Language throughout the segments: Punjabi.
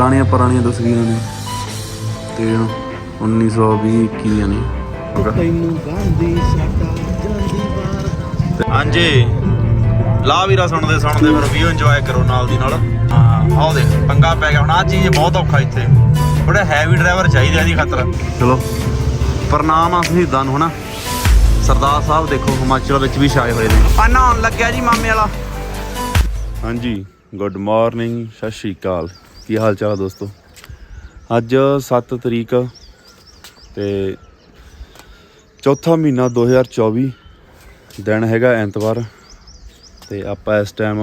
ਪੁਰਾਣੀਆਂ ਪੁਰਾਣੀਆਂ ਤਸਵੀਰਾਂ ਨੇ। ਤੇ 1920 21 ਨੇ। ਤੈਨੂੰ ਗਾਂਧੀ ਸਾਡਾ ਜਾਂਦੀ ਵਾਰ ਹਾਂਜੀ। ਲਾ ਵੀਰਾ ਸੁਣਦੇ ਸੁਣਦੇ ਫਿਰ ਵੀਓ ਇੰਜੋਏ ਕਰੋ ਨਾਲ ਦੀ ਨਾਲ। ਹਾਂ ਆਓ ਦੇਖ ਪੰਗਾ ਪੈ ਗਿਆ। ਹੁਣ ਆ ਚੀਜ਼ ਬਹੁਤ ਔਖਾ ਇੱਥੇ। ਥੋੜਾ ਹੈਵੀ ਡਰਾਈਵਰ ਚਾਹੀਦਾ ਇਹਦੀ ਖਾਤਰ। ਚਲੋ ਪ੍ਰਣਾਮ ਆ ਸ਼ਹੀਦਾਂ ਨੂੰ ਹਨਾ? ਸਰਦਾਰ ਸਾਹਿਬ ਦੇਖੋ ਹਿਮਾਚਲ ਵਿੱਚ ਵੀ ਛਾਏ ਹੋਏ ਨੇ। ਆ ਨਹਾਉਣ ਲੱਗਿਆ ਜੀ ਮਾਮੇ ਵਾਲਾ। ਹਾਂਜੀ ਗੁੱਡ ਮਾਰਨਿੰਗ ਸਤਿ ਸ਼੍ਰੀ ਅਕਾਲ। ਕੀ ਹਾਲ ਚਾਲ ਦੋਸਤੋ? ਅੱਜ 7 ਤਰੀਕ ਤੇ ਚੌਥਾ ਮਹੀਨਾ 2024 ਦਿਨ ਹੈਗਾ ਐਤਵਾਰ ਤੇ ਆਪਾਂ ਇਸ ਟਾਈਮ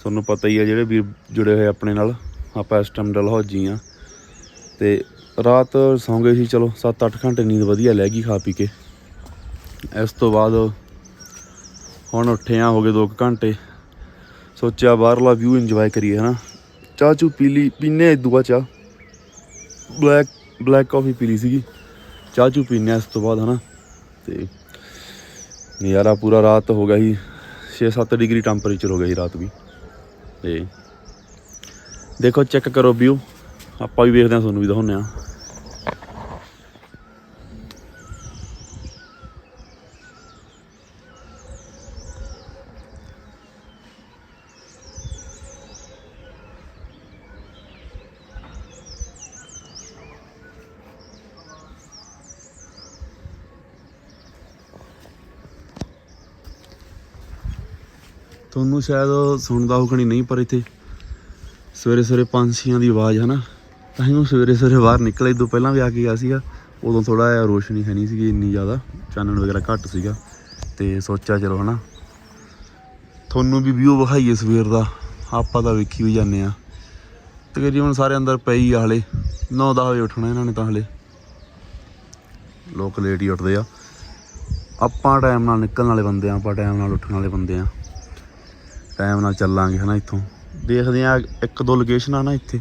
ਤੁਹਾਨੂੰ ਪਤਾ ਹੀ ਹੈ ਜਿਹੜੇ ਵੀਰ ਜੁੜੇ ਹੋਏ ਆਪਣੇ ਨਾਲ, ਆਪਾਂ ਇਸ ਟਾਈਮ ਡਲਹੌਜੀ ਆ ਤੇ ਰਾਤ ਸੌਂ ਗਏ ਸੀ, ਚਲੋ 7-8 ਘੰਟੇ ਨੀਂਦ ਵਧੀਆ ਲੈ ਗਈ ਖਾ ਪੀ ਕੇ। ਇਸ ਤੋਂ ਬਾਅਦ ਹੁਣ ਉੱਠੇ ਆ ਹੋ ਗਏ 2 ਘੰਟੇ। ਸੋਚਿਆ ਬਾਹਰਲਾ ਵਿਊ ਇੰਜੋਏ ਕਰੀਏ ਹਨਾ। ਚਾਹ ਚੂ ਪੀ ਲਈ ਪੀਨੇ ਦੂਆ ਚਾਹ। ਬਲੈਕ ਬਲੈਕ ਕਾਫੀ ਪੀ ਲਈ ਸੀਗੀ। ਚਾਹ ਚੂ ਪੀਨੇ ਆ ਇਸ ਤੋਂ ਬਾਅਦ, ਹਨਾ। ਤੇ ਨਜ਼ਾਰਾ ਪੂਰਾ ਰਾਤ ਹੋ ਗਿਆ ਸੀ। 6-7 ਡਿਗਰੀ ਟੈਂਪਰੇਚਰ ਹੋ ਗਿਆ ਸੀ ਰਾਤ ਵੀ। ਤੇ ਦੇਖੋ, ਚੈੱਕ ਕਰੋ ਵਿਊ। ਆਪਾਂ ਵੀ ਵੇਖਦੇ ਹਾਂ, ਤੁਹਾਨੂੰ ਵੀ ਦਿਖਾਉਂਦੇ ਆ ਤੁਹਾਨੂੰ ਸ਼ਾਇਦ ਸੁਣਦਾ ਹੋਣੀ ਨਹੀਂ, ਪਰ ਇੱਥੇ ਸਵੇਰੇ ਸਵੇਰੇ ਪੰਛੀਆਂ ਦੀ ਆਵਾਜ਼ ਹੈ ਨਾ। ਤਾਂ ਹੀ ਉਹ ਸਵੇਰੇ ਸਵੇਰੇ ਬਾਹਰ ਨਿਕਲੇ ਤੋਂ ਪਹਿਲਾਂ ਵੀ ਆ ਕੇ ਗਿਆ ਸੀਗਾ। ਉਦੋਂ ਥੋੜਾ ਜਿਹਾ ਰੋਸ਼ਨੀ ਹੈ ਨਹੀਂ ਸੀਗੀ, ਇੰਨੀ ਜ਼ਿਆਦਾ। ਚਾਨਣ ਵਗੈਰਾ ਘੱਟ ਸੀਗਾ। ਤੇ ਸੋਚਿਆ ਚਲੋ ਹਨਾ। ਤੁਹਾਨੂੰ ਵੀ ਵਿਊ ਵਿਖਾਈਏ ਸਵੇਰ ਦਾ। ਆਪਾਂ ਤਾਂ ਵੇਖੀ ਵੀ ਜਾਂਦੇ ਆ ਤਕਰੀਬਨ ਸਾਰੇ ਅੰਦਰ ਪਈ ਆ ਹਲੇ। 9-10 ਵਜੇ ਉੱਠਣਾ ਇਹਨਾਂ ਨੇ ਤਾਂ ਹਲੇ। ਲੋਕ ਲੇਟ ਹੀ ਉੱਠਦੇ ਆ। ਆਪਾਂ ਟਾਈਮ ਨਾਲ ਨਿਕਲਣ ਵਾਲੇ ਬੰਦੇ ਆ ਆਪਾਂ ਟਾਈਮ ਨਾਲ ਉੱਠਣ ਵਾਲੇ ਬੰਦੇ ਆ ਟਾਈਮ ਨਾਲ ਚੱਲਾਂਗੇ ਹਨਾ ਇੱਥੋਂ। ਦੇਖਦੇ ਆ ਇੱਕ ਦੋ ਲੋਕੇਸ਼ਨ ਆ ਨਾ ਇੱਥੇ।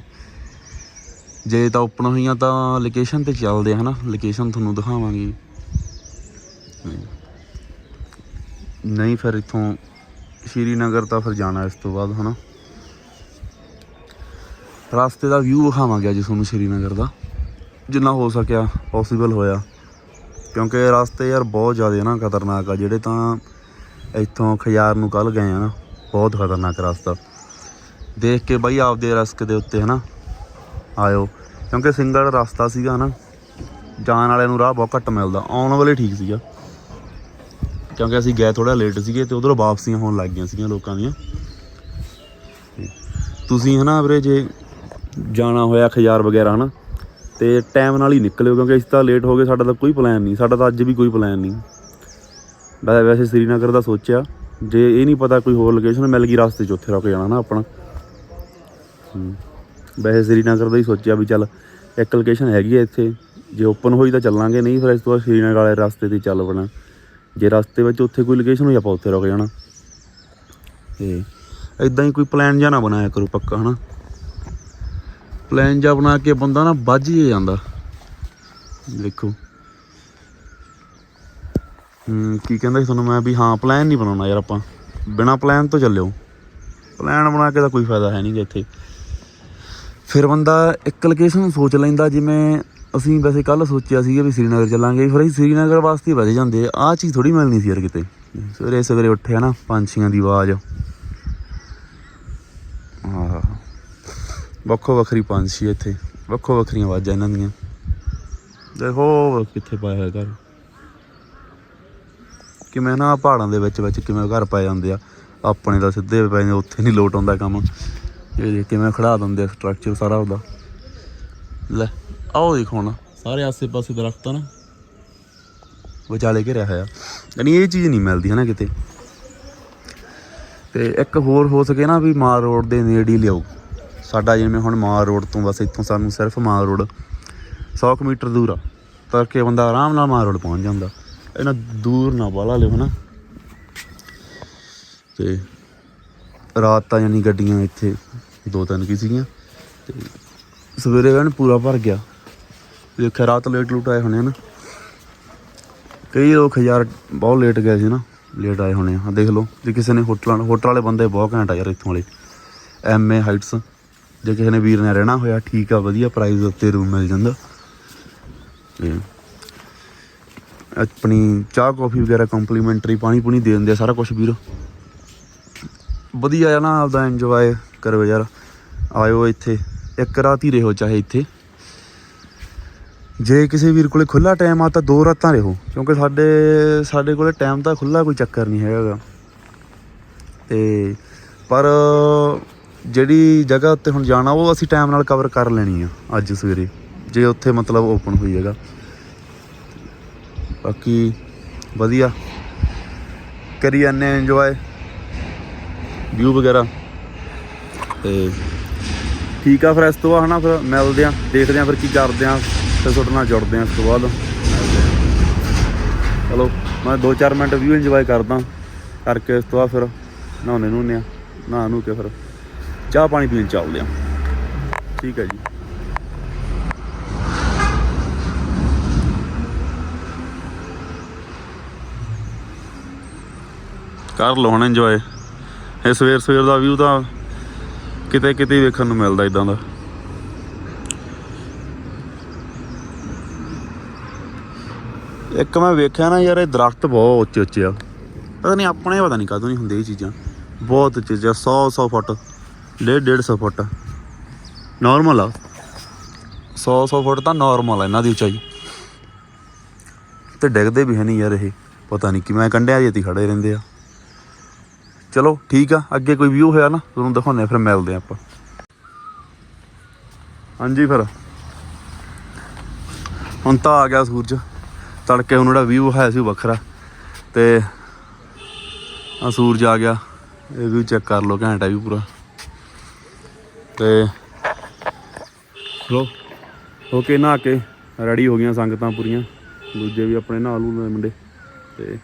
ਜੇ ਤਾਂ ਓਪਨ ਹੋਈਆਂ ਤਾਂ ਲੋਕੇਸ਼ਨ ਤੇ ਚੱਲਦੇ ਆ ਹਨਾ। ਲੋਕੇਸ਼ਨ ਤੁਹਾਨੂੰ ਦਿਖਾਵਾਂਗੇ। ਨਹੀਂ ਫਿਰ ਇੱਥੋਂ ਸ਼੍ਰੀਨਗਰ ਤਾਂ ਫਿਰ ਜਾਣਾ ਇਸ ਤੋਂ ਬਾਅਦ ਹਨਾ। ਰਸਤੇ ਦਾ ਵਿਊ ਵਿਖਾਵਾਂਗੇ ਅੱਜ ਤੁਹਾਨੂੰ ਸ਼੍ਰੀਨਗਰ ਦਾ। ਜਿੰਨਾ ਹੋ ਸਕਿਆ ਪੋਸੀਬਲ ਹੋਇਆ। ਕਿਉਂਕਿ ਰਸਤੇ ਯਾਰ ਬਹੁਤ ਜ਼ਿਆਦਾ ਨਾ ਖਤਰਨਾਕ ਆ। ਜਿਹੜੇ ਤਾਂ ਇੱਥੋਂ ਖਿਆਰ ਨੂੰ ਕੱਲ ਗਏ ਆ ਨਾ। ਬਹੁਤ ਖਤਰਨਾਕ ਰਸਤਾ। ਦੇਖ ਕੇ ਬਾਈ ਆਪਦੇ ਰਸਕ ਦੇ ਉੱਤੇ, ਹਨਾ? ਆਇਓ। ਕਿਉਂਕਿ ਸਿੰਗਲ ਰਸਤਾ ਸੀਗਾ, ਹਨਾ? ਜਾਣ ਵਾਲਿਆਂ ਨੂੰ ਰਾਹ ਬਹੁਤ ਘੱਟ ਮਿਲਦਾ। ਆਉਣ ਵਾਲੇ ਠੀਕ ਸੀਗਾ। ਕਿਉਂਕਿ ਅਸੀਂ ਗਏ ਥੋੜਾ ਲੇਟ ਸੀਗੇ ਤੇ ਉਧਰੋਂ ਵਾਪਸੀਆਂ ਹੋਣ ਲੱਗ ਗਈਆਂ ਸੀਗੀਆਂ ਲੋਕਾਂ ਦੀਆਂ। ਤੇ ਤੁਸੀਂ, ਹਨਾ, ਵੀਰੇ, ਜੇ ਜਾਣਾ ਹੋਇਆ ਖਜਾਰ ਵਗੈਰਾ, ਹਨਾ? ਤੇ ਟਾਈਮ ਨਾਲ ਹੀ ਨਿਕਲਿਓ, ਕਿਉਂਕਿ ਅਸੀਂ ਤਾਂ ਲੇਟ ਹੋ ਗਏ, ਸਾਡਾ ਤਾਂ ਕੋਈ ਪਲਾਨ ਨਹੀਂ। ਸਾਡਾ ਤਾਂ ਅੱਜ ਵੀ ਕੋਈ ਪਲਾਨ ਨਹੀਂ। ਵੈਸੇ ਵੈਸੇ ਸ੍ਰੀਨਗਰ ਦਾ ਸੋਚਿਆ। ਜੇ ਇਹ ਨਹੀਂ ਪਤਾ ਕੋਈ ਹੋਰ ਲੋਕੇਸ਼ਨ ਮਿਲ ਗਈ ਰਸਤੇ 'ਚ ਉੱਥੇ ਰੁਕ ਜਾਣਾ ਨਾ ਆਪਣਾ। ਵੈਸੇ ਸ੍ਰੀਨਗਰ ਦਾ ਹੀ ਸੋਚਿਆ ਵੀ ਚੱਲ ਇੱਕ ਲੋਕੇਸ਼ਨ ਹੈਗੀ ਹੈ ਇੱਥੇ। ਜੇ ਓਪਨ ਹੋਈ ਤਾਂ ਚੱਲਾਂਗੇ, ਨਹੀਂ ਫਿਰ ਇਸ ਤੋਂ ਬਾਅਦ ਸ੍ਰੀਨਗਰ ਵਾਲੇ ਰਸਤੇ ਤੇ ਚੱਲ ਪਣਾ ਜੇ ਰਸਤੇ ਵਿੱਚ ਉੱਥੇ ਕੋਈ ਲੋਕੇਸ਼ਨ ਹੋਈ, ਆਪਾਂ ਉੱਥੇ ਰੁਕ ਜਾਣਾ। ਤੇ ਇਦਾਂ ਹੀ ਕੋਈ ਪਲਾਨ ਜਾਂ ਨਾ ਬਣਾਇਆ ਕਰੋ ਪੱਕਾ, ਹਨਾ। ਪਲਾਨ ਜਾਂ ਬਣਾ ਕੇ ਬੰਦਾ ਨਾ ਵੱਜ ਹੀ ਜਾਂਦਾ। ਦੇਖੋ। ਹੂੰ, ਕੀ ਕਹਿੰਦਾ ਸੀ ਤੁਹਾਨੂੰ ਮੈਂ ਵੀ ਹਾਂ ਪਲਾਨ ਨਹੀਂ ਬਣਾਉਣਾ ਯਾਰ ਆਪਾਂ। ਬਿਨਾ ਪਲਾਨ ਤੋਂ ਚੱਲਿਓ। ਪਲਾਨ ਬਣਾ ਕੇ ਤਾਂ ਕੋਈ ਫਾਇਦਾ ਹੈ ਨਹੀਂਗਾ ਇੱਥੇ। ਫਿਰ ਬੰਦਾ ਇੱਕ ਲੋਕੇਸ਼ਨ ਸੋਚ ਲੈਂਦਾ, ਜਿਵੇਂ ਅਸੀਂ ਵੈਸੇ ਕੱਲ ਸੋਚਿਆ ਸੀਗਾ ਵੀ ਸ੍ਰੀਨਗਰ ਚੱਲਾਂਗੇ, ਫਿਰ ਅਸੀਂ ਸ੍ਰੀਨਗਰ ਵਾਸਤੇ ਵਜ ਜਾਂਦੇ ਆਹ ਚੀਜ਼ ਥੋੜੀ ਮਿਲਣੀ ਸੀ ਯਾਰ ਕਿਤੇ। ਸਵੇਰੇ ਸਵੇਰੇ ਉੱਠਿਆ ਨਾ ਪੰਛੀਆਂ ਦੀ ਆਵਾਜ਼। ਆਹ, ਵੱਖੋ ਵੱਖਰੀ ਪੰਛੀ ਇੱਥੇ। ਵੱਖੋ ਵੱਖਰੀਆਂ ਆਵਾਜ਼ਾਂ ਇਹਨਾਂ ਦੀਆਂ। ਦੇਖੋ ਕਿੱਥੇ ਪਾਇਆ ਹੋਇਆ ਘਰ। ਕਿਵੇਂ ਨਾ ਪਹਾੜਾਂ ਦੇ ਵਿੱਚ ਵਿੱਚ ਕਿਵੇਂ ਘਰ ਪੈ ਜਾਂਦੇ ਆ। ਆਪਣੇ ਤਾਂ ਸਿੱਧੇ ਪੈ ਜਾਂਦੇ ਉੱਥੇ ਨਹੀਂ ਲੋਟ ਆਉਂਦਾ ਕੰਮ। ਇਹ ਕਿਵੇਂ ਖੜਾ ਦਿੰਦੇ ਸਟਰਕਚਰ ਸਾਰਾ ਉਹਦਾ। ਲੈ ਆਓ ਦੇਖੋ ਹੁਣ। ਸਾਰੇ ਆਸੇ-ਪਾਸੇ ਦਰਖਤ ਨਾ। ਵਿਚਾਲੇ ਘਿਰਿਆ ਹੋਇਆ। ਯਾਨੀ ਇਹ ਚੀਜ਼ ਨਹੀਂ ਮਿਲਦੀ ਹੈ ਨਾ ਕਿਤੇ। ਤੇ ਇੱਕ ਹੋਰ ਹੋ ਸਕੇ ਨਾ ਵੀ ਮਾਲ ਰੋਡ ਦੇ ਨੇੜੇ ਹੀ ਲਿਆਓ। ਸਾਡਾ ਜਿਵੇਂ ਹੁਣ ਮਾਲ ਰੋਡ ਤੋਂ ਬਸ ਇੱਥੋਂ ਸਾਨੂੰ ਸਿਰਫ ਮਾਲ ਰੋਡ 100 ਕੁ ਮੀਟਰ ਦੂਰ ਆ। ਕਰਕੇ ਬੰਦਾ ਆਰਾਮ ਨਾਲ ਮਾਲ ਰੋਡ ਪਹੁੰਚ ਜਾਂਦਾ। ਇਹਨਾਂ ਦੂਰ ਨਾ ਬਾਲਾ ਲਿਓ, ਹਨਾ। ਤੇ ਰਾਤ ਤਾਂ ਯਾਨੀ ਗੱਡੀਆਂ ਇੱਥੇ ਦੋ ਤਿੰਨ ਕੀ ਸੀਗੀਆਂ, ਤੇ ਸਵੇਰੇ ਐਨ ਪੂਰਾ ਭਰ ਗਿਆ। ਦੇਖਿਆ, ਰਾਤ ਲੇਟ ਲੂਟ ਆਏ ਹੋਣੇ ਨਾ ਕਈ ਲੋਕ ਯਾਰ ਬਹੁਤ ਲੇਟ ਗਏ ਸੀ ਨਾ ਲੇਟ ਆਏ ਹੋਣੇ ਆ। ਦੇਖ ਲਓ, ਜੇ ਕਿਸੇ ਨੇ ਹੋਟਲਾਂ, ਹੋਟਲ ਵਾਲੇ ਬੰਦੇ ਬਹੁਤ ਘੈਂਟ ਆ ਯਾਰ ਇੱਥੋਂ ਵਾਲੇ। ਐਮ ਏ ਹਾਈਟਸ ਜੇ ਕਿਸੇ ਨੇ ਵੀਰ ਨੇ ਰਹਿਣਾ ਹੋਇਆ, ਠੀਕ ਆ, ਵਧੀਆ ਪ੍ਰਾਈਸ ਉੱਤੇ ਰੂਮ ਮਿਲ ਜਾਂਦਾ। ਤੇ ਆਪਣੀ ਚਾਹ ਕਾਫੀ ਵਗੈਰਾ ਕੰਪਲੀਮੈਂਟਰੀ ਪਾਣੀ ਪੂਣੀ ਦੇ ਦਿੰਦੇ ਆ, ਸਾਰਾ ਕੁਝ ਵੀਰ। ਵਧੀਆ ਆ ਨਾ ਆਪਦਾ ਇੰਜੋਏ ਕਰੋ ਯਾਰ। ਆਇਓ ਇੱਥੇ, ਇੱਕ ਰਾਤ ਹੀ ਰਹੋ ਚਾਹੇ ਇੱਥੇ। ਜੇ ਕਿਸੇ ਵੀਰ ਕੋਲੇ ਖੁੱਲਾ ਟਾਈਮ ਆ ਤਾਂ ਦੋ ਰਾਤਾਂ ਰਹੋ, ਕਿਉਂਕਿ ਸਾਡੇ ਸਾਡੇ ਕੋਲੇ ਟਾਈਮ ਤਾਂ ਖੁੱਲਾ ਕੋਈ ਚੱਕਰ ਨਹੀਂ ਹੈਗਾ। ਗਾ। ਤੇ ਪਰ ਜਿਹੜੀ ਜਗ੍ਹਾ ਉੱਤੇ ਹੁਣ ਜਾਣਾ, ਉਹ ਅਸੀਂ ਟਾਈਮ ਨਾਲ ਕਵਰ ਕਰ ਲੈਣੀ ਆ, ਅੱਜ ਸਵੇਰੇ। ਜੇ ਉੱਥੇ ਮਤਲਬ ਓਪਨ ਹੋਈ ਹੈਗਾ ਬਾਕੀ ਵਧੀਆ। ਕਰੀ ਜਾਂਦੇ ਇੰਜੋਏ ਵਿਊ ਵਗੈਰਾ। ਤੇ ਠੀਕ ਆ ਫਿਰ ਇਸ ਤੋਂ ਬਾਅਦ ਹਨਾ, ਫਿਰ ਮਿਲਦੇ ਆ, ਦੇਖਦੇ ਆ ਫਿਰ ਕੀ ਕਰਦੇ ਆ, ਫਿਰ ਤੁਹਾਡੇ ਨਾਲ ਜੁੜਦੇ ਆ ਇਸ ਤੋਂ ਬਾਅਦ। ਚਲੋ, ਮੈਂ 2-4 ਮਿੰਟ ਵਿਊ ਇੰਜੋਏ ਕਰਦਾ, ਕਰਕੇ ਇਸ ਤੋਂ ਬਾਅਦ ਫਿਰ ਨਹਾਉਣੇ ਨੂੰ ਆ ਨਹਾ ਨੂੰ ਕੇ ਫਿਰ ਚਾਹ ਪਾਣੀ ਪੀਣ ਚੱਲਦੇ ਆ। ਠੀਕ ਹੈ ਜੀ। ਕਰ ਲਓ ਹੁਣ ਇੰਜੋਏ ਇਹ ਸਵੇਰ ਸਵੇਰ ਦਾ ਵਿਊ ਤਾਂ ਕਿਤੇ ਕਿਤੇ ਵੇਖਣ ਨੂੰ ਮਿਲਦਾ ਇਦਾਂ ਦਾ। ਇੱਕ ਮੈਂ ਵੇਖਿਆ ਨਾ ਯਾਰ, ਇਹ ਦਰਖਤ ਬਹੁਤ ਉੱਚੇ ਉੱਚੇ ਆ। ਪਤਾ ਨਹੀਂ ਆਪਣੇ ਪਤਾ ਨਹੀਂ ਕਦੋਂ ਨਹੀਂ ਹੁੰਦੇ ਇਹ ਚੀਜ਼ਾਂ। ਬਹੁਤ ਉੱਚੇ ਉੱਚੇ 100 100 ਫੁੱਟ 1.5 150 ਫੁੱਟ। ਨਾਰਮਲ ਆ। 100 100 ਫੁੱਟ ਤਾਂ ਨਾਰਮਲ ਆ ਇਹਨਾਂ ਦੀ ਉਚਾਈ। ਤੇ ਡਿੱਗਦੇ ਵੀ ਹੈ ਨਹੀਂ ਯਾਰ ਇਹ। ਪਤਾ ਨਹੀਂ ਕਿਵੇਂ ਕੰਡਿਆਂ ਜਿਹੇ ਤੇ ਖੜੇ ਰਹਿੰਦੇ ਆ। ਚਲੋ, ਠੀਕ ਆ, ਅੱਗੇ ਕੋਈ ਵਿਊ ਹੋਇਆ ਨਾ, ਤੁਹਾਨੂੰ ਦਿਖਾਉਂਦੇ ਆ, ਫਿਰ ਮਿਲਦੇ ਆ ਆਪਾਂ। ਹਾਂਜੀ ਫਿਰ। ਹੁਣ ਤਾਂ ਆ ਗਿਆ ਸੂਰਜ, ਤੜਕੇ ਹੁਣ ਜਿਹੜਾ ਵਿਊ ਹੈ ਸੀ ਉਹ ਵੱਖਰਾ, ਤੇ ਆ ਸੂਰਜ ਆ ਗਿਆ, ਇਹ ਵੀ ਚੈੱਕ ਕਰ ਲਓ, ਘੈਂਟਾ ਵੀ ਪੂਰਾ। ਤੇ ਲੋ ਓਕੇ ਨਹਾ ਕੇ ਰੈਡੀ ਹੋ ਗਈਆਂ ਸੰਗਤਾਂ ਪੂਰੀਆਂ, ਦੂਜੇ ਵੀ ਆਪਣੇ ਨਾਲ ਲੂ ਮੁੰਡੇ, ਤੇ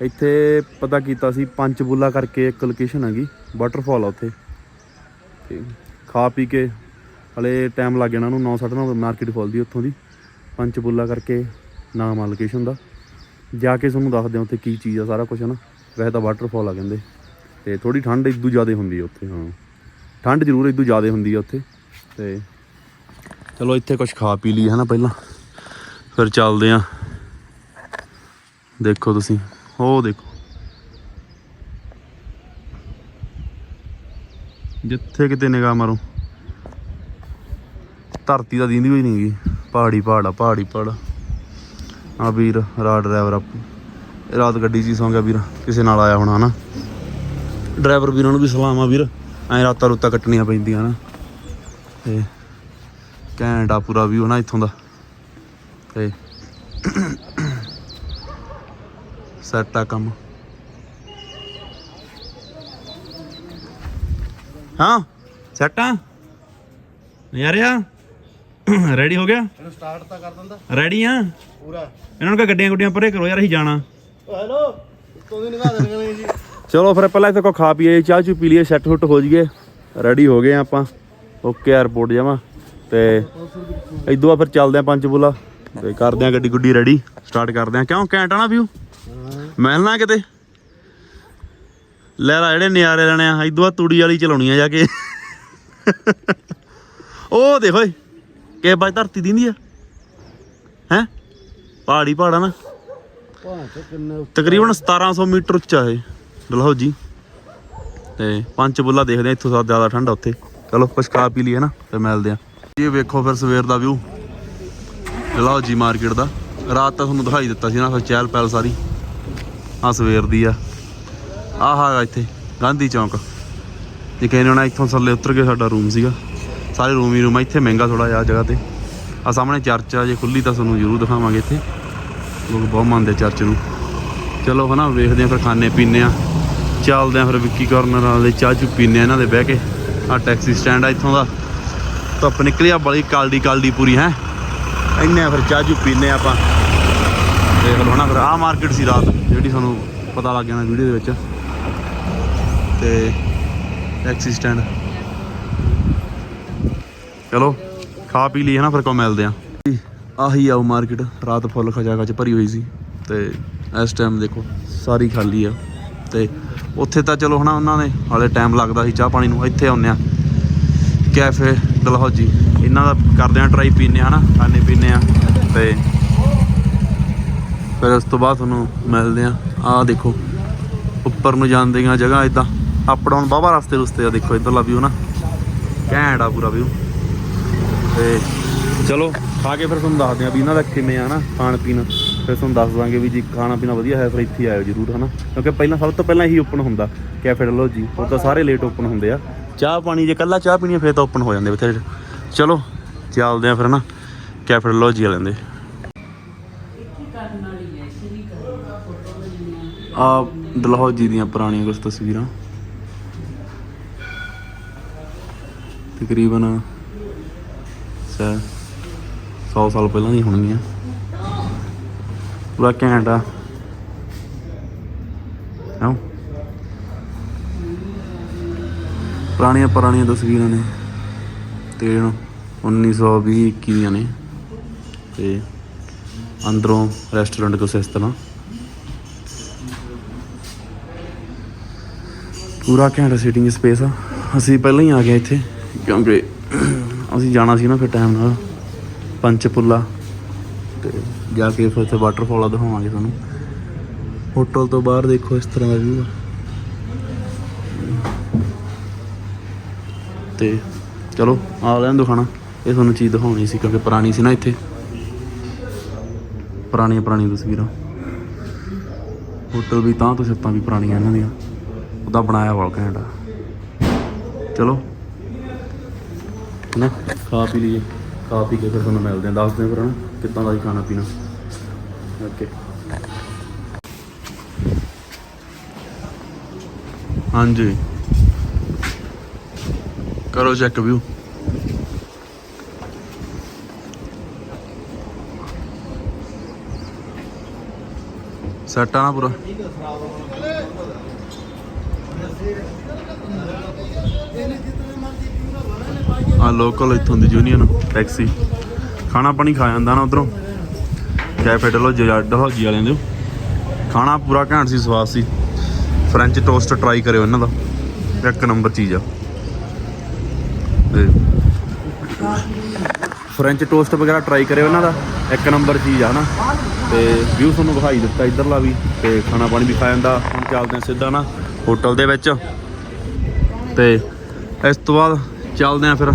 ਇੱਥੇ ਪਤਾ ਕੀਤਾ ਸੀ ਪੰਚਬੂਲਾ ਕਰਕੇ ਇੱਕ ਲੋਕੇਸ਼ਨ ਹੈਗੀ ਵਾਟਰਫਾਲ ਆ ਉੱਥੇ। ਤੇ ਖਾ ਪੀ ਕੇ ਹਲੇ ਟਾਈਮ ਲੱਗ ਜਾਣਾ ਉਹਨੂੰ 9:30 ਮਾਰਕੀਟ ਖੋਲਦੀ ਉੱਥੋਂ ਦੀ। ਪੰਚਬੂਲਾ ਕਰਕੇ ਨਾਮ ਆ ਲੋਕੇਸ਼ਨ ਦਾ। ਜਾ ਕੇ ਤੁਹਾਨੂੰ ਦੱਸਦੇ ਹਾਂ ਉੱਥੇ ਕੀ ਚੀਜ਼ ਆ, ਸਾਰਾ ਕੁਝ ਹੈ ਨਾ ਵੈਸੇ ਤਾਂ ਵਾਟਰਫਾਲ ਆ ਕਹਿੰਦੇ। ਤੇ ਥੋੜੀ ਠੰਡ ਇਦੋਂ ਜ਼ਿਆਦਾ ਹੁੰਦੀ ਹੈ ਉੱਥੇ, ਹਾਂ। ਠੰਡ ਜ਼ਰੂਰ ਇਦੋਂ ਜ਼ਿਆਦਾ ਹੁੰਦੀ ਆ ਉੱਥੇ। ਤੇ ਚਲੋ ਇੱਥੇ ਕੁਝ ਖਾ ਪੀ ਲਈ ਹੈ ਨਾ ਪਹਿਲਾਂ। ਫਿਰ ਚੱਲਦੇ ਆਂ। ਦੇਖੋ ਤੁਸੀਂ। ਉਹ ਦੇਖੋ। ਜਿੱਥੇ ਕਿਤੇ ਨਿਗਾਹ ਮਾਰੋ। ਧਰਤੀ ਤਾਂ ਦੀਂਦੀ ਹੋਈ ਨਹੀਂਗੀ ਪਹਾੜੀ ਪਹਾੜਾ ਪਹਾੜੀ ਪਹਾੜਾ। ਆ ਵੀਰ ਰਾਤ ਡਰਾਈਵਰ ਆਪ ਰਾਤ ਗੱਡੀ 'ਚ ਹੀ ਸੌਂ ਗਿਆ ਵੀਰ। ਕਿਸੇ ਨਾਲ ਆਇਆ ਹੋਣਾ, ਹਨਾ? ਡਰਾਈਵਰ ਵੀਰਾਂ ਨੂੰ ਵੀ ਸਲਾਮ ਆ ਵੀਰ। ਐਂ ਰਾਤਾਂ ਰੁੱਤਾਂ ਕੱਟਣੀਆਂ ਪੈਂਦੀਆਂ, ਹਨਾ? ਤੇ ਘੈਂਟ ਆ ਪੂਰਾ ਵਿਊ ਨਾ ਇੱਥੋਂ ਦਾ। ਤੇ ਸੈੱਟ ਆ ਕੰਮ। ਹਾਂ ਸੈੱਟ ਆ? ਰੈਡੀ ਹੋ ਗਿਆ? ਇਹਨੂੰ ਸਟਾਰਟ ਤਾਂ ਕਰ ਦਿੰਦਾ। ਰੈਡੀ ਆ? ਪੂਰਾ। ਇਹਨਾਂ ਨੂੰ ਕਹ ਗੱਡੀਆਂ ਗੁੱਡੀਆਂ ਪਰੇ ਕਰੋ ਯਾਰ ਅਸੀਂ ਜਾਣਾ। ਹੈਲੋ ਤੋਂ ਦੀ ਨਿਗਾਹ ਦੇਣੀ ਨਹੀਂ ਜੀ। ਚਲੋ ਫਿਰ ਪਹਿਲਾਂ ਇੱਥੇ ਕੋ ਖਾ ਪੀਏ ਚਾਹ ਚੂ ਪੀ ਲਈਏ ਸੈੱਟ ਹੁੱਟ ਹੋ ਜਾਈਏ। ਰੈਡੀ ਹੋ ਗਏ ਆਪਾਂ। ਓਕੇ 에어ਪੋਰਟ ਜਾਵਾਂ। ਤੇ ਇਦੋਂ ਆ ਫਿਰ ਚੱਲਦੇ ਆ ਪੰਚਬੂਲਾ ਤੇ ਕਰਦੇ ਆ ਗੱਡੀ ਗੁੱਡੀ ਰੈਡੀ ਸਟਾਰਟ ਕਰਦੇ ਆ। ਕਿਉਂ? ਘੈਂਟ ਆ ਨਾ ਵਿਊ ਮਿਲਣਾ ਕਿਤੇ। ਲਹਿਰਾ ਜਿਹੜੇ ਨਿਆਰੇ ਲੈਣੇ ਆ ਇਦੋਂ ਆ ਤੂੜੀ ਵਾਲੀ ਚਲਾਉਣੀ ਆ ਜਾ ਕੇ। ਉਹ ਦੇਖੋ ਓਏ ਕਿ ਧਰਤੀ ਦਿੰਦੀ ਆ। ਹੈ? ਪਹਾੜੀ ਪਹਾੜਾ ਨਾ। ਤਕਰੀਬਨ 1700 ਮੀਟਰ ਉੱਚਾ ਹੈ ਡਲਹੌਜੀ ਤੇ ਪੰਚਬੁੱਲਾ ਦੇਖਦੇ ਆ, ਇੱਥੋਂ ਜ਼ਿਆਦਾ ਠੰਡਾ ਉੱਥੇ। ਚਲੋ, ਕੁਛ ਖਾ ਪੀ ਲਈਏ ਨਾ, ਤੇ ਮਿਲਦੇ ਆ। ਇਹ ਵੇਖੋ ਫਿਰ ਸਵੇਰ ਦਾ ਵਿਊ ਡਲਹੌਜੀ ਮਾਰਕੀਟ ਦਾ। ਰਾਤ ਤਾਂ ਤੁਹਾਨੂੰ ਦਿਖਾਈ ਦਿੱਤਾ ਸੀ ਨਾ, ਫਿਰ ਚਹਿਲ ਪਹਿਲ ਸਾਰੀ। ਆ ਸਵੇਰ ਦੀ ਆ। ਆਹ ਹੈਗਾ ਇੱਥੇ, ਗਾਂਧੀ ਚੌਂਕ। ਜੇ ਕਿਸੇ ਨੇ ਇੱਥੋਂ ਥੱਲੇ ਉਤਰ ਕੇ ਸਾਡਾ ਰੂਮ ਸੀਗਾ। ਸਾਰੇ ਰੂਮ ਹੀ ਰੂਮ ਆ, ਇੱਥੇ ਮਹਿੰਗਾ ਥੋੜਾ ਜਿਹਾ ਜਗ੍ਹਾ ਤੇ। ਆ ਸਾਹਮਣੇ ਚਰਚ ਆ, ਜੇ ਖੁੱਲੀ ਤਾਂ ਤੁਹਾਨੂੰ ਜ਼ਰੂਰ ਦਿਖਾਵਾਂਗੇ ਇੱਥੇ। ਲੋਕ ਬਹੁਤ ਮੰਨਦੇ ਚਰਚ ਨੂੰ। ਚਲੋ ਹਨਾ, ਵੇਖਦੇ ਆ ਫਿਰ ਖਾਣੇ ਪੀਣੇ ਆ। ਚੱਲਦੇ ਆ ਫਿਰ ਵਿੱਕੀ ਕਾਰਨਰ ਵਾਲੇ ਚਾਹ ਚੂ ਪੀਣੇ ਆ ਇਹਨਾਂ ਦੇ ਬਹਿ ਕੇ। ਆ ਟੈਕਸੀ ਸਟੈਂਡ ਆ ਇੱਥੋਂ ਦਾ। ਧੁੱਪ ਨਿਕਲੀ ਆ, ਬੜੀ ਕਾਲਡੀ ਕਾਲਡੀ ਪੂਰੀ, ਹੈ। ਇੰਨੇ ਆ ਫਿਰ ਚਾਹ ਚੂ ਪੀਣੇ ਆ ਆਪਾਂ। ਦੇਖ ਲਓ ਹਨਾ, ਫਿਰ ਆ ਮਾਰਕੀਟ ਸੀ ਰਾਤ। ਜਿਹੜੀ ਤੁਹਾਨੂੰ ਪਤਾ ਲੱਗ ਜਾਣਾ ਵੀਡੀਓ ਦੇ ਵਿੱਚ। ਤੇ ਟੈਕਸੀ ਸਟੈਂਡ ਚਲੋ, ਖਾ ਪੀ ਲਈ ਹੈ ਨਾ, ਫਿਰ ਕੋ ਮਿਲਦੇ ਆ ਆਹੀ ਆਉ ਮਾਰਕੀਟ ਰਾਤ ਫੁੱਲ ਖਜਾ ਖਚ ਭਰੀ ਹੋਈ ਸੀ। ਤੇ ਇਸ ਟਾਈਮ ਦੇਖੋ, ਸਾਰੀ ਖਾਲੀ ਆ। ਤੇ ਉੱਥੇ ਤਾਂ ਚਲੋ ਹਨਾ, ਉਹਨਾਂ ਨੇ ਹਾਲੇ ਟਾਈਮ ਲੱਗਦਾ ਸੀ ਚਾਹ ਪਾਣੀ ਨੂੰ। ਇੱਥੇ ਆਉਂਦੇ ਆ ਕੈਫੇ ਦਲਹੌਜੀ ਇਹਨਾਂ ਦਾ ਕਰਦੇ ਆ ਟਰਾਈ ਪੀਨੇ ਹਨਾ, ਖਾਣੇ ਪੀਨੇ ਆ ਤੇ ਫਿਰ ਉਸ ਤੋਂ ਬਾਅਦ ਤੁਹਾਨੂੰ ਮਿਲਦੇ ਆ ਆਹ ਦੇਖੋ, ਉੱਪਰ ਨੂੰ ਜਾਂਦੀਆਂ ਜਗ੍ਹਾ ਇਦਾਂ ਅਪ ਡਾਊਨ ਬਾਬਾ ਰਸਤੇ ਰੁਸਤੇ ਆ, ਦੇਖੋ ਇੱਧਰਲਾ ਵਿਊ ਨਾ। ਘੈਂਟ ਆ ਪੂਰਾ ਵਿਊ ਤੇ ਚਲੋ, ਖਾ ਕੇ ਫਿਰ ਤੁਹਾਨੂੰ ਦੱਸਦੇ ਆ ਵੀ ਇਹਨਾਂ ਦਾ ਕਿਵੇਂ ਆ ਨਾ ਖਾਣ ਪੀਣ। ਫਿਰ ਤੁਹਾਨੂੰ ਦੱਸ ਦਾਂਗੇ ਵੀ ਜੀ ਖਾਣਾ ਪੀਣਾ ਵਧੀਆ ਹੈ, ਫਿਰ ਇੱਥੇ ਆਇਓ ਜਰੂਰ, ਹਨਾ। ਕਿਉਂਕਿ ਪਹਿਲਾਂ ਸਭ ਤੋਂ ਪਹਿਲਾਂ ਇਹੀ ਓਪਨ ਹੁੰਦਾ ਕੈਫੇ ਡਲਹੌਜੀ ਉਹ ਤਾਂ ਸਾਰੇ ਲੇਟ ਓਪਨ ਹੁੰਦੇ ਆ। ਚਾਹ ਪਾਣੀ, ਜੇ ਕੱਲਾ ਚਾਹ ਪੀਣੀ ਫਿਰ ਤਾਂ ਓਪਨ ਹੋ ਜਾਂਦੇ ਬਥੇਰੇ। ਚਲੋ, ਚੱਲਦੇ ਆ ਫਿਰ ਨਾ ਕੈਫੇ ਜੀ ਵਾਲਿਆਂ ਦੇ। ਆ ਦਲਹੌਜੀ ਦੀਆਂ ਪੁਰਾਣੀਆਂ ਕੁਝ ਤਸਵੀਰਾਂ। ਤਕਰੀਬਨ ਸੈ 100 ਸਾਲ ਪਹਿਲਾਂ ਦੀ ਹੋਣਗੀਆਂ। ਪੂਰਾ ਘੈਂਟ ਆ। ਹਾਂ? ਪੁਰਾਣੀਆਂ ਪੁਰਾਣੀਆਂ ਤਸਵੀਰਾਂ ਨੇ। ਤੇ 1920 21 ਦੀਆਂ ਨੇ। ਤੇ ਅੰਦਰੋਂ ਰੈਸਟੋਰੈਂਟ ਕੁਛ ਇਸ ਤਰ੍ਹਾਂ। ਪੂਰਾ ਘੈਂਟ ਸੀਟਿੰਗ ਸਪੇਸ ਆ। ਅਸੀਂ ਪਹਿਲਾਂ ਹੀ ਆ ਗਏ ਇੱਥੇ। ਕਿਉਂਕਿ ਅਸੀਂ ਜਾਣਾ ਸੀ ਨਾ ਫਿਰ ਟਾਈਮ ਨਾਲ। ਪੰਚਪੁੱਲਾ ਤੇ ਜਾ ਕੇ ਫਿਰ ਉੱਥੇ ਵਾਟਰਫਾਲ ਆ ਦਿਖਾਵਾਂਗੇ ਤੁਹਾਨੂੰ। ਹੋਟਲ ਤੋਂ ਬਾਹਰ ਦੇਖੋ ਇਸ ਤਰ੍ਹਾਂ ਦਾ ਵਿਊ ਤੇ ਚਲੋ, ਆ ਲੈਣ ਦੋ ਇਹ ਤੁਹਾਨੂੰ ਚੀਜ਼ ਦਿਖਾਉਣੀ ਸੀ ਕਿਉਂਕਿ ਪੁਰਾਣੀ ਸੀ ਨਾ ਇੱਥੇ। ਪੁਰਾਣੀਆਂ ਪੁਰਾਣੀਆਂ ਤਸਵੀਰਾਂ। ਹੋਟਲ ਵੀ ਤਾਂ ਤੋਂ ਛੱਤਾਂ ਵੀ ਪੁਰਾਣੀਆਂ ਇਹਨਾਂ ਦੀਆਂ। ਉਹਦਾ ਬਣਾਇਆ ਵਾਲ ਘੈਂਟਾ। ਚਲੋ। ਨਾ ਖਾ ਪੀ ਲਈਏ। ਖਾ ਪੀ ਕੇ ਫਿਰ ਤੁਹਾਨੂੰ ਮਿਲਦੇ ਹਾਂ। ਦੱਸਦੇ ਹਾਂ ਫਿਰ ਹਨਾ ਕਿੱਦਾਂ ਦਾ ਹੀ ਖਾਣਾ ਪੀਣਾ। ਓਕੇ ਹਾਂਜੀ। ਕਰੋ ਚੈੱਕ ਵਿਊ ਸੈਟ ਆ ਨਾ ਪੂਰਾ। ਆ ਲੋਕਲ ਇੱਥੋਂ ਦੀ ਯੂਨੀਅਨ ਟੈਕਸੀ ਖਾਣਾ ਪਾਣੀ ਖਾ ਜਾਂਦਾ ਨਾ ਉਧਰੋਂ। ਕੈਫੇ ਡਲੋ ਡਲਹੌਜੀ ਵਾਲਿਆਂ ਦੇ। ਖਾਣਾ ਪੂਰਾ ਘੈਂਟ ਸੀ, ਸਵਾਦ ਸੀ। ਫ੍ਰੈਂਚ ਟੋਸਟ ਟਰਾਈ ਕਰਿਓ ਇਹਨਾਂ ਦਾ। ਇੱਕ ਨੰਬਰ ਚੀਜ਼ ਆ। ਤੇ ਫ੍ਰੈਂਚ ਟੋਸਟ ਵਗੈਰਾ ਟਰਾਈ ਕਰਿਓ ਇਹਨਾਂ ਦਾ। ਇੱਕ ਨੰਬਰ ਚੀਜ਼ ਆ ਨਾ। ਤੇ ਵਿਊ ਤੁਹਾਨੂੰ ਵਿਖਾਈ ਦਿੱਤਾ ਇਧਰਲਾ ਵੀ। ਤੇ ਖਾਣਾ ਪਾਣੀ ਵੀ ਖਾ ਜਾਂਦਾ। ਹੁਣ ਚੱਲਦੇ ਹਾਂ ਸਿੱਧਾ ਨਾ। ਹੋਟਲ ਦੇ ਵਿੱਚ। ਤੇ ਇਸ ਤੋਂ ਬਾਅਦ ਚੱਲਦੇ ਆ ਫਿਰ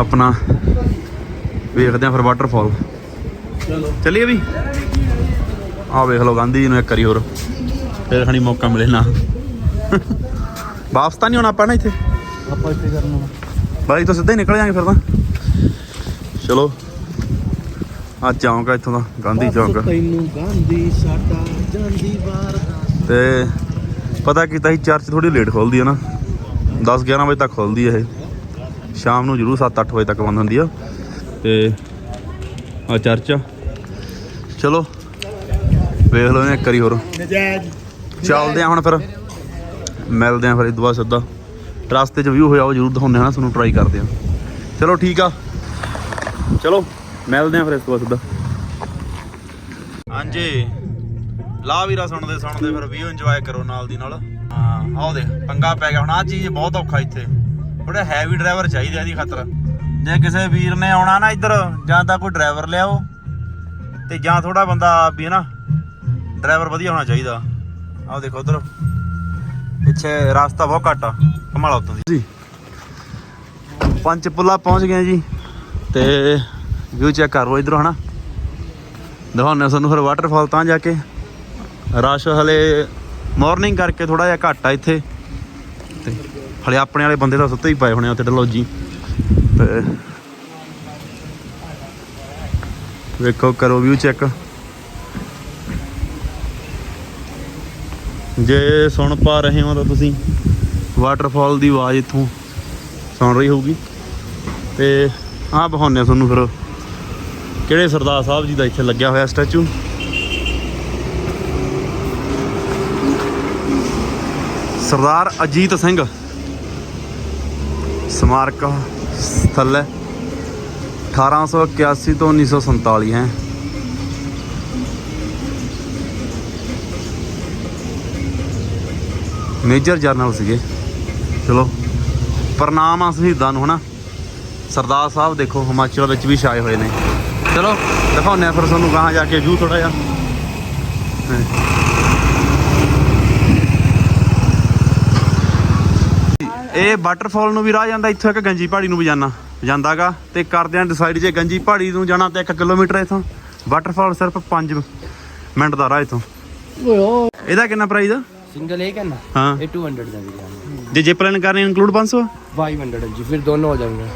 ਆਪਣਾ ਵੇਖਦੇ ਆ ਫਿਰ ਵਾਟਰਫਾਲ ਚਲੋ ਚੱਲੀਏ ਵੀ? ਆ ਵੇਖ ਲਓ ਗਾਂਧੀ ਜੀ ਨੂੰ ਇੱਕ ਵਾਰੀ ਹੋਰ। ਫਿਰ ਖਣੀ ਮੌਕਾ ਮਿਲੇ ਨਾ। ਵਾਪਸ ਤਾਂ ਨਹੀਂ ਹੋਣਾ ਆਪਾਂ ਨਾ ਇੱਥੇ? ਆਪਾਂ ਇੱਥੇ ਕਰਨਾ। ਬਾਈ ਤੋਂ ਸਿੱਧਾ ਹੀ ਨਿਕਲ ਜਾਾਂਗੇ ਫਿਰ ਤਾਂ। ਚਲੋ ਆ ਚੌਂਕ ਆ ਇੱਥੋਂ ਦਾ ਗਾਂਧੀ ਚੌਂਕ। ਤੈਨੂੰ ਗਾਂਧੀ ਸਾਡਾ ਜਾਂਦੀ ਵਾਰ ਤੇ ਪਤਾ ਕੀਤਾ ਸੀ ਚਰਚ ਥੋੜੀ ਲੇਟ ਖੁੱਲਦੀ ਹੈ ਨਾ। 10 11 ਵਜੇ ਤੱਕ ਖੁੱਲਦੀ ਹੈ ਇਹ। ਸ਼ਾਮ ਨੂੰ ਜ਼ਰੂਰ 7 8 ਵਜੇ ਤੱਕ ਬੰਦ ਹੁੰਦੀ ਆ। ਤੇ ਆ ਚਰਚ ਆ। ਚਲੋ ਵੇਖ ਲਓ ਇੱਕ ਵਾਰੀ ਹੋਰ। ਚੱਲਦੇ ਆ ਹੁਣ ਫਿਰ। ਮਿਲਦੇ ਆ ਫਿਰ ਬਾਅਦ ਸਿੱਧਾ। ਰਸਤੇ 'ਚ ਵਿਊ ਹੋਇਆ ਉਹ ਜ਼ਰੂਰ ਦਿਖਾਉਂਦੇ ਨਾ ਤੁਹਾਨੂੰ ਟਰਾਈ ਕਰਦੇ ਆ। ਚਲੋ ਠੀਕ ਆ। ਚਲੋ ਮਿਲਦੇ ਆ ਫਿਰ ਇਸ ਤੋਂ ਬਾਅਦ ਸਿੱਧਾ। ਹਾਂਜੀ। ਲਾ ਵੀਰਾ ਸੁਣਦੇ ਸੁਣਦੇ ਫਿਰ ਵੀਊ ਇੰਜੋਏ ਕਰੋ ਨਾਲ ਦੀ ਨਾਲ। ਹਾਂ ਆਹ ਦੇਖ ਪੰਗਾ ਪੈ ਗਿਆ। ਹੁਣ ਆ ਚੀਜ਼ ਬਹੁਤ ਔਖਾ ਇੱਥੇ। ਥੋੜੇ ਹੈਵੀ ਡਰਾਈਵਰ ਚਾਹੀਦੇ ਇਹਦੀ ਖਾਤਰ। ਜੇ ਕਿਸੇ ਵੀਰ ਨੇ ਆਉਣਾ ਨਾ ਇੱਧਰ ਜਾਂ ਤਾਂ ਕੋਈ ਡਰਾਈਵਰ ਲਿਆਓ ਤੇ ਜਾਂ ਥੋੜਾ ਬੰਦਾ ਵੀ ਹੈ ਨਾ ਡਰਾਈਵਰ ਵਧੀਆ ਹੋਣਾ ਚਾਹੀਦਾ। ਆਹ ਦੇਖੋ ਉਧਰ। ਪਿੱਛੇ ਰਸਤਾ ਬਹੁਤ ਘੱਟ ਆ ਕਮਾਲ ਉਤੋਂ ਦੀ। ਜੀ। ਪੰਜ ਪੁੱਲਾ ਪਹੁੰਚ ਗਏ ਜੀ ਤੇ ਵਿਊ ਚੈੱਕ ਕਰ ਇਧਰੋਂ ਹਨਾ। ਦਿਖਾਉਂਦੇ ਸਾਨੂੰ ਫਿਰ ਵਾਟਰਫਾਲ ਤਾਂ ਜਾ ਕੇ। ਰਸ਼ ਹਲੇ ਮਾਰਨਿੰਗ ਕਰਕੇ ਥੋੜਾ ਜਿਹਾ ਘੱਟ ਆ ਇੱਥੇ। ਤੇ ਹਲੇ ਆਪਣੇ ਵਾਲੇ ਬੰਦੇ ਤਾਂ ਸੁੱਤੇ ਹੀ ਪਏ ਹੋਣੇ ਉੱਥੇ ਡਲੌਜੀ ਤੇ ਵੇਖੋ, ਕਰੋ ਵਿਊ ਚੈੱਕ ਜੇ ਸੁਣ ਪਾ ਰਹੇ ਹੋ ਤਾਂ ਤੁਸੀਂ ਵਾਟਰਫਾਲ ਦੀ ਆਵਾਜ਼ ਇੱਥੋਂ ਸੁਣ ਰਹੀ ਹੋਊਗੀ। ਤੇ ਆਹ ਬਹਾਨੇ ਤੁਹਾਨੂੰ ਫਿਰ। ਕਿਹੜੇ ਸਰਦਾਰ ਸਾਹਿਬ ਜੀ ਦਾ ਇੱਥੇ ਲੱਗਿਆ ਹੋਇਆ ਸਟੈਚੂ? ਸਰਦਾਰ ਅਜੀਤ ਸਿੰਘ। ਸਮਾਰਕ ਸਥਲ ਹੈ। 1881 ਤੋਂ 1947 ਹੈ। ਮੇਜਰ ਜਰਨਲ ਸੀਗੇ। ਚਲੋ, ਪ੍ਰਣਾਮ ਆ ਸ਼ਹੀਦਾਂ ਨੂੰ, ਹਨਾ? ਸਰਦਾਰ ਸਾਹਿਬ ਦੇਖੋ, ਹਿਮਾਚਲ ਵਿੱਚ ਵੀ ਛਾਏ ਹੋਏ ਨੇ। ਚਲੋ, ਦਿਖਾਉਂਦੇ ਆ ਫਿਰ ਤੁਹਾਨੂੰ ਗਾਹਾਂ ਜਾ ਕੇ, ਵਿਊ ਥੋੜਾ ਜਿਹਾ। ਇਹ ਵਾਟਰਫਾਲ ਨੂੰ ਵੀ ਰਾਹ ਜਾਂਦਾ ਇੱਥੋਂ ਇੱਕ ਗੰਜੀ ਪਹਾੜੀ ਨੂੰ ਵੀ ਜਾਣਾ ਜਾਂਦਾਗਾ ਤੇ ਕਰਦੇ ਆਂ ਡਿਸਾਈਡ ਜੇ ਗੰਜੀ ਪਹਾੜੀ ਨੂੰ ਜਾਣਾ ਤਾਂ 1 ਕਿਲੋਮੀਟਰ ਇਥੋਂ। ਵਾਟਰਫਾਲ ਸਿਰਫ 5 ਮਿੰਟ ਦਾ ਰਾਹ ਇਥੋਂ। ਇਹਦਾ ਕਿੰਨਾ ਪ੍ਰਾਈਸ ਆ? ਸਿੰਗਲ ਇਹ ਕਿੰਨਾ ਹਾਂ। ਇਹ 200 ਦਾ ਵੀ ਜੇ ਜੇ ਪਲਾਨ ਕਰਨੀ ਇਨਕਲੂਡ 500 500 ਜੀ ਫਿਰ ਦੋਨੋਂ ਹੋ ਜਾਣਗੇ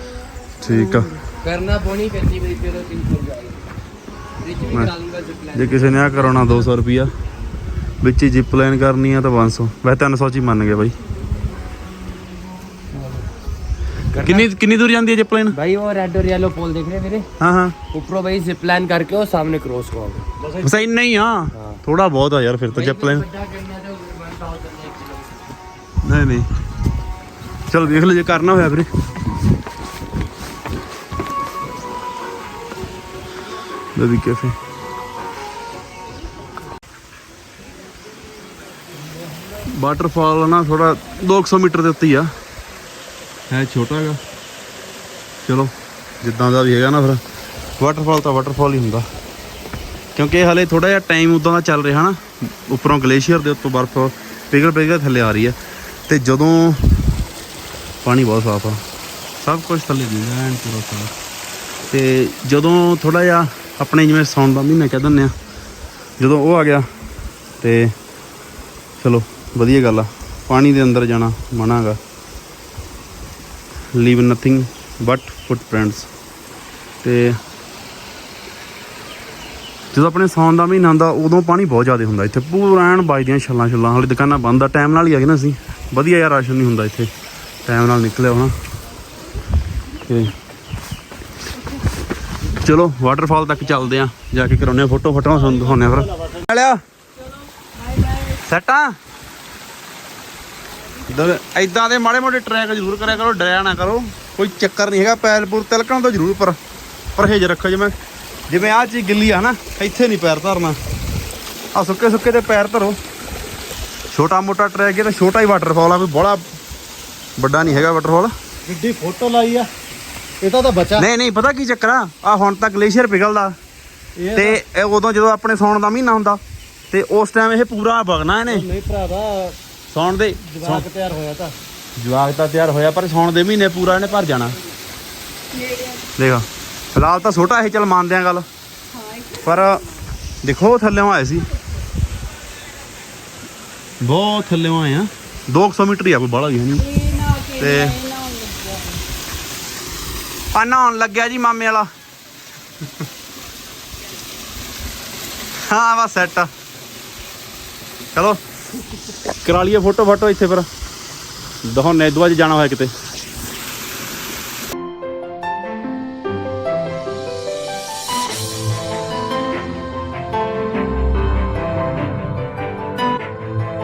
ਠੀਕ ਆ। ਕਰਨਾ ਪੋਣੀ ਪੈਂਦੀ ਮੇਰੀ ਫਿਰ 300 ਜਾਏਗਾ ਜੇ ਕਿਸੇ ਨੇ ਆ ਕਰਾਉਣਾ 200 ਰੁਪਿਆ ਵਿੱਚ ਜਿਪ ਲਾਈਨ ਕਰਨੀ ਆ ਤਾਂ 500 ਵੈਸੇ 300 ਚ ਹੀ ਮੰਨ ਗਏ ਬਾਈ। ਕਿੰਨੀ ਕਿੰਨੀ ਦੂਰ ਜਾਂਦੀ ਹੈ ਜਿਪ ਲਾਈਨ भाई वो रेड और येलो पोल देख रहे हैं मेरे ਹਾਂ ਹਾਂ ऊपर भाई जिप लाइन करके वो सामने क्रॉस को ਬਸ ਇੰਨਾ ਹੀ ਆ ਥੋੜਾ ਬਹੁਤ ਆ ਯਾਰ ਫਿਰ ਤਾਂ ਜਿਪ ਲਾਈਨ ਨਹੀਂ ਨਹੀਂ ਚਲ ਦੇਖ ਲਓ ਜੇ ਕਰਨਾ ਹੋਇਆ ਵੀਰੇ ਬੇਬੀ ਕੈਫੇ ਵਾਟਰਫਾਲ ਨਾ ਥੋੜਾ 200 ਮੀਟਰ ਦੇ ਉੱਤੇ ਹੀ ਆ ਹੈ ਛੋਟਾ ਹੈਗਾ। ਚਲੋ, ਜਿੱਦਾਂ ਦਾ ਵੀ ਹੈਗਾ ਨਾ ਫਿਰ। ਵਾਟਰਫਾਲ ਤਾਂ ਵਾਟਰਫਾਲ ਹੀ ਹੁੰਦਾ। ਕਿਉਂਕਿ ਹਲੇ ਥੋੜਾ ਜਿਹਾ ਟਾਈਮ ਉਦਾਂ ਦਾ ਚੱਲ ਰਿਹਾ ਨਾ। ਉੱਪਰੋਂ ਗਲੇਸ਼ੀਅਰ ਦੇ ਉੱਤੋਂ ਬਰਫ਼ ਪਿਘਲ ਪਿਘਲ ਥੱਲੇ ਆ ਰਹੀ ਹੈ। ਤੇ ਜਦੋਂ ਪਾਣੀ ਬਹੁਤ ਸਾਫ਼ ਆ। ਸਭ ਕੁਝ ਥੱਲੇ ਦਿੰਦਾ ਐਨ ਪੂਰਾ ਸਾਫ਼। ਤੇ ਜਦੋਂ ਥੋੜਾ ਜਿਹਾ ਆਪਣੇ ਜਿਵੇਂ ਸੌਣ ਦਾ ਮਹੀਨਾ ਕਹਿ ਦਿੰਦੇ ਆ ਜਦੋਂ ਉਹ ਆ ਗਿਆ, ਤੇ ਚਲੋ, ਵਧੀਆ ਗੱਲ ਆ। ਪਾਣੀ ਦੇ ਅੰਦਰ ਜਾਣਾ ਮਨਾਗਾ ਲੀਵ ਨਥਿੰਗ ਬਟ ਫੁੱਟਪ੍ਰਿੰਟਸ ਤੇ ਜਦੋਂ ਆਪਣੇ ਸੌਣ ਦਾ ਮਹੀਨਾ ਹੁੰਦਾ, ਉਦੋਂ ਪਾਣੀ ਬਹੁਤ ਜ਼ਿਆਦਾ ਹੁੰਦਾ ਇੱਥੇ। ਪੂਰਾ ਐਨ ਵੱਜਦੀਆਂ ਛੱਲਾਂ ਛੱਲਾਂ, ਹਾਲੇ ਦੁਕਾਨਾਂ ਬੰਦ ਆ। ਟਾਈਮ ਨਾਲ ਹੀ ਆ ਗਏ ਨਾ ਅਸੀਂ। ਵਧੀਆ ਯਾਰ ਰਾਸ਼ਨ ਨਹੀਂ ਹੁੰਦਾ ਇੱਥੇ। ਟਾਈਮ ਨਾਲ ਨਿਕਲਿਆ ਹੋਣਾ। ਤੇ ਚਲੋ ਵਾਟਰਫਾਲ ਤੱਕ ਚੱਲਦੇ ਆ। ਜਾ ਕੇ ਕਰਾਉਨੇ ਫੋਟੋ ਫੋਟੋ ਤੁਹਾਨੂੰ ਦਿਖਾਉਨੇ ਫਿਰ। ਲਿਆ ਸੈਟਾਂ ਇਧਰ ਐਦਾਂ ਦੇ ਮਾੜੇ ਮੋਟੇ ਟਰੈਕ ਜ਼ਰੂਰ ਕਰਿਆ ਕਰੋ ਡਰਿਆ ਨਾ ਕਰੋ। ਕੋਈ ਚੱਕਰ ਨਹੀਂ ਹੈਗਾ ਪੈਰ ਪੂਰ ਤਿਲਕਣ ਤੋਂ ਜ਼ਰੂਰ ਪਰ ਪਰਹੇਜ ਰੱਖੋ ਜਿਵੇਂ ਜਿਵੇਂ ਆਹ ਚੀਜ਼ ਗਿੱਲੀ ਆ ਨਾ ਇੱਥੇ ਨਹੀਂ ਪੈਰ ਧਰਨਾ। ਆ ਸੁੱਕੇ ਸੁੱਕੇ ਤੇ ਪੈਰ ਧਰੋ। ਛੋਟਾ ਮੋਟਾ ਟਰੈਕ ਹੈ ਤਾਂ ਛੋਟਾ ਹੀ ਵਾਟਰਫਾਲ ਆ ਕੋਈ ਬੜਾ ਵੱਡਾ ਨਹੀਂ ਹੈਗਾ ਵਾਟਰਫਾਲ ਜਿੱਡੀ ਫੋਟੋ ਲਾਈ ਆ ਇਹ ਤਾਂ ਤਾਂ ਬਚਾ। ਨਹੀਂ ਨਹੀਂ ਪਤਾ ਕੀ ਚੱਕਰ ਆ? ਆ ਹੁਣ ਤੱਕ ਗਲੇਸ਼ੀਅਰ ਪਿਘਲਦਾ। ਤੇ ਉਦੋਂ ਜਦੋਂ ਆਪਣੇ ਸੌਣ ਦਾ ਮਹੀਨਾ ਹੁੰਦਾ ਤੇ ਉਸ ਟਾਈਮ ਇਹ ਪੂਰਾ ਵਗਣਾ ਇਹਨੇ। ਨਹੀਂ ਭਰਾਵਾ ਸੌਣ ਦੇ? ਜਵਾਕ ਤਿਆਰ ਹੋਇਆ ਤਾਂ। ਜਵਾਕ ਤਾਂ ਤਿਆਰ ਹੋਇਆ ਪਰ ਸੌਣ ਦੇ ਮਹੀਨੇ ਪੂਰਾ ਇਹਨੇ ਭਰ ਜਾਣਾ। ਦੇਖੋ ਫਿਲਹਾਲ ਤਾਂ ਛੋਟਾ ਇਹ ਚੱਲ ਮੰਨਦੇ ਆ ਗੱਲ। ਪਰ ਦੇਖੋ ਥੱਲੇੋਂ ਆਏ ਸੀ। ਬਹੁਤ ਥੱਲੇੋਂ ਆਏ ਆ। 200 ਮੀਟਰ ਹੀ ਆ ਕੋਈ ਬਾਹਲਾ ਵੀ ਨਹੀਂ। ਤੇ ਆ ਨਹਾਉਣ ਲੱਗਿਆ ਜੀ ਮਾਮੇ ਵਾਲਾ। ਹਾਂ ਬਸ ਸੈੱਟ ਚਲੋ। ਕਰਾ ਲਈਏ ਫੋਟੋ ਫਾਟੋ ਇੱਥੇ ਫਿਰ। ਦਿਖਾਉਣੇ ਦੁਆ ਚ ਜਾਣਾ ਹੋਇਆ ਕਿਤੇ।